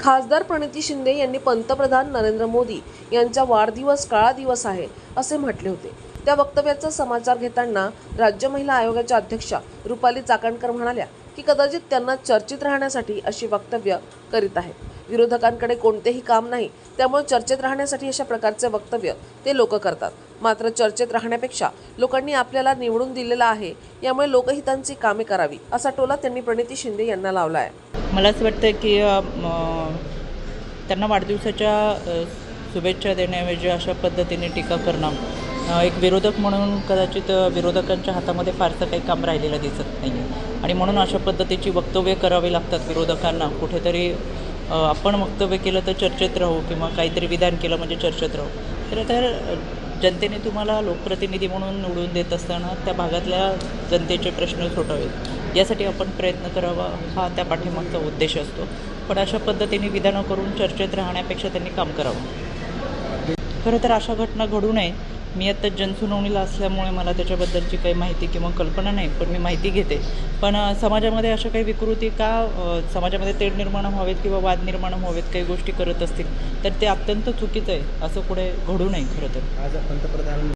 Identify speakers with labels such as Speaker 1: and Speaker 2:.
Speaker 1: खासदार प्रणिती शिंदे यांनी पंतप्रधान नरेंद्र मोदी यांचा वाढदिवस काळा दिवस आहे असे म्हटले होते. त्या वक्तव्याचा समाचार घेताना राज्य महिला आयोगाच्या अध्यक्षा रुपाली चाकणकर म्हणाल्या की कदाचित त्यांना चर्चित राहण्यासाठी अशी वक्तव्य करीत आहेत. विरोधकांकडे कोणतेही काम नाही. त्यामुळे चर्चेत राहण्यासाठी अशा प्रकारचे वक्तव्य ते लोक करतात. मात्र चर्चेत राहण्यापेक्षा लोकांनी आपल्याला निवडून दिलेला आहे यामुळे लोकहितांची कामे करावी असा टोला त्यांनी प्रणिती शिंदे यांना लावला आहे
Speaker 2: मला असं वाटतं की त्यांना वाढदिवसाच्या शुभेच्छा देण्याऐवजी अशा पद्धतीने टीका करणं एक विरोधक म्हणून कदाचित विरोधकांच्या हातामध्ये फारसं काही काम राहिलेलं दिसत नाही आहे आणि म्हणून अशा पद्धतीची वक्तव्य करावी लागतात विरोधकांना कुठेतरी आपण वक्तव्य केलं तर चर्चेत राहू किंवा काहीतरी विधान केलं म्हणजे चर्चेत राहू. तर तर जनतेने तुम्हाला लोकप्रतिनिधी म्हणून निवडून देत असताना त्या भागातल्या जनतेचे प्रश्न सोडवावेत. यासाठी आपण प्रयत्न करावा हा त्या पाठीमागचा उद्देश असतो. पण अशा पद्धतीने विधानं करून चर्चेत राहण्यापेक्षा त्यांनी काम करावं. खरं तर अशा घटना घडू नये. मी आत्ता जनसुनावणीला असल्यामुळे मला त्याच्याबद्दलची काही माहिती किंवा कल्पना नाही पण मी माहिती घेते. पण समाजामध्ये अशा काही विकृती का समाजामध्ये तेढ निर्माण व्हावेत किंवा वाद निर्माण व्हावेत काही गोष्टी करत असतील तर ते अत्यंत चुकीचं आहे. असं पुढे घडू नये खरं तर.
Speaker 3: आज पंतप्रधान